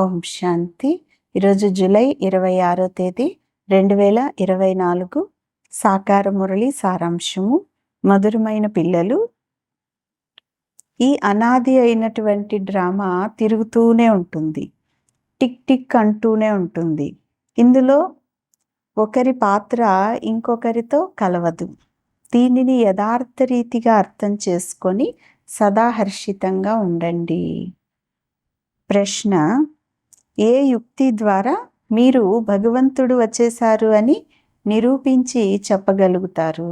ఓం శాంతి. ఈరోజు జూలై ఇరవై ఆరో తేదీ రెండు వేల ఇరవై నాలుగు సాకార మురళి సారాంశము. మధురమైన పిల్లలు. ఈ అనాది అయినటువంటి డ్రామా తిరుగుతూనే ఉంటుంది. టిక్ టిక్ అంటూనే ఉంటుంది. ఇందులో ఒకరి పాత్ర ఇంకొకరితో కలవదు. దీనిని యథార్థ రీతిగా అర్థం చేసుకొని సదాహర్షితంగా ఉండండి. ప్రశ్న ఏ యుక్తి ద్వారా మీరు భగవంతుడు వచ్చేశారు అని నిరూపించి చెప్పగలుగుతారు?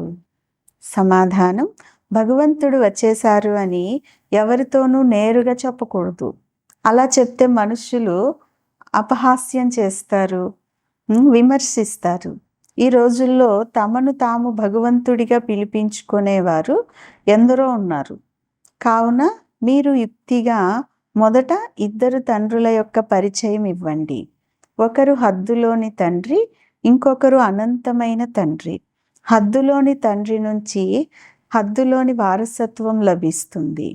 సమాధానం భగవంతుడు వచ్చేశారు అని ఎవరితోనూ నేరుగా చెప్పకూడదు. అలా చెప్తే మనుషులు అపహాస్యం చేస్తారు విమర్శిస్తారు. ఈ రోజుల్లో తమను తాము భగవంతుడిగా పిలిపించుకునేవారు ఎందరో ఉన్నారు. కావున మీరు యుక్తిగా మొదట ఇద్దరు తండ్రుల యొక్క పరిచయం ఇవ్వండి. ఒకరు హద్దులోని తండ్రి ఇంకొకరు అనంతమైన తండ్రి. హద్దులోని తండ్రి నుంచి హద్దులోని వారసత్వం లభిస్తుంది.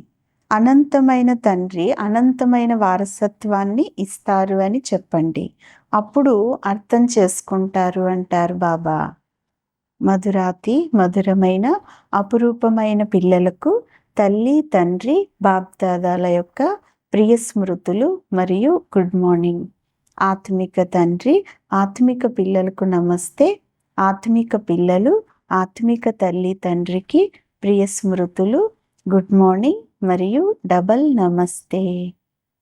అనంతమైన తండ్రి అనంతమైన వారసత్వాన్ని ఇస్తారు అని చెప్పండి. అప్పుడు అర్థం చేసుకుంటారు అంటారు బాబా. మధురాతి మధురమైన అపురూపమైన పిల్లలకు తల్లి తండ్రి బాప్దాదాల యొక్క ప్రియ స్మృతులు మరియు గుడ్ మార్నింగ్. ఆత్మిక తండ్రి ఆత్మిక పిల్లలకు నమస్తే. ఆత్మిక పిల్లలు ఆత్మిక తల్లి తండ్రికి ప్రియ స్మృతులు గుడ్ మార్నింగ్ మరియు డబల్ నమస్తే.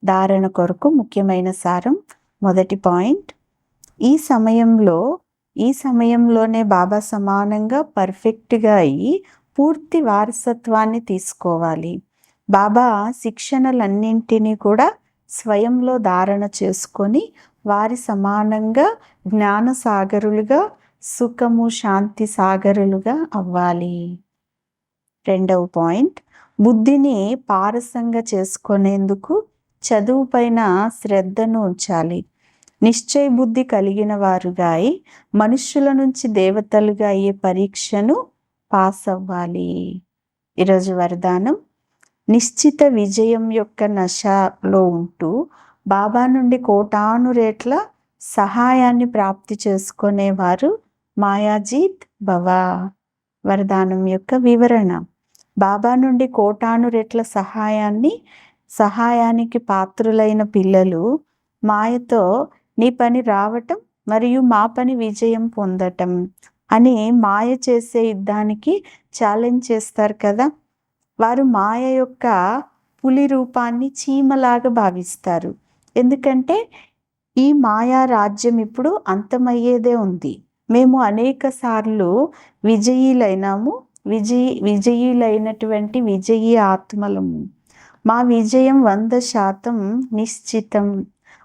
ధారణ కొరకు ముఖ్యమైన సారం మొదటి పాయింట్. ఈ సమయంలో ఈ సమయంలోనే బాబా సమానంగా పర్ఫెక్ట్గా అయ్యి పూర్తి వారసత్వాన్ని తీసుకోవాలి. బాబా శిక్షణలన్నింటినీ కూడా స్వయంలో ధారణ చేసుకొని వారి సమానంగా జ్ఞాన సాగరులుగా సుఖము శాంతి సాగరులుగా అవ్వాలి. రెండవ పాయింట్. బుద్ధిని పారసంగా చేసుకునేందుకు చదువు పైన శ్రద్ధను ఉంచాలి. నిశ్చయ బుద్ధి కలిగిన వారుగా అయి మనుష్యుల నుంచి దేవతలుగా అయ్యే పరీక్షను పాస్ అవ్వాలి ఈరోజు వరదానం. నిశ్చిత విజయం యొక్క నశలో ఉంటూ బాబా నుండి కోటాను రేట్ల సహాయాన్ని ప్రాప్తి చేసుకునేవారు మాయాజీత్ భవా. వరదానం యొక్క వివరణ. బాబా నుండి కోటాను రెట్ల సహాయాన్ని సహాయానికి పాత్రులైన పిల్లలు మాయతో నీ పని రావటం మరియు మా పని విజయం పొందటం అని మాయ చేసే యుద్ధానికి ఛాలెంజ్ చేస్తారు కదా. వారు మాయ యొక్క పులి రూపాన్ని చీమలాగా భావిస్తారు. ఎందుకంటే ఈ మాయా రాజ్యం ఇప్పుడు అంతమయ్యేదే ఉంది. మేము అనేక సార్లు విజయీలైనాము. విజయీ విజయులైనటువంటి విజయీ ఆత్మలము. మా విజయం వంద శాతం నిశ్చితం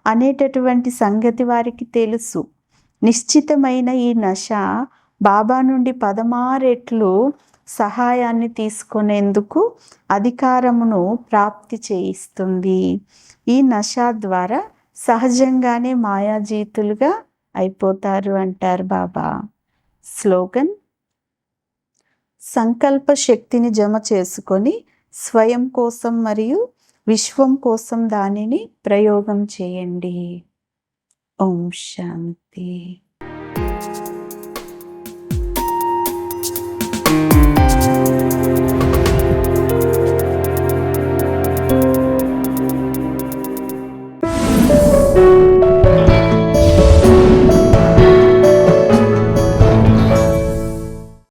అనేటటువంటి సంగతి వారికి తెలుసు. నిశ్చితమైన ఈ నశ బాబా నుండి పదమారెట్లు సహాయాన్ని తీసుకునేందుకు అధికారమును ప్రాప్తి చేయిస్తుంది. ఈ నశ ద్వారా సహజంగానే మాయాజీతులుగా అయిపోతారు అంటారు బాబా. స్లోగన్ సంకల్ప శక్తిని జమ చేసుకొని స్వయం కోసం మరియు విశ్వం కోసం దానిని ప్రయోగం చేయండి. ఓం శాంతి.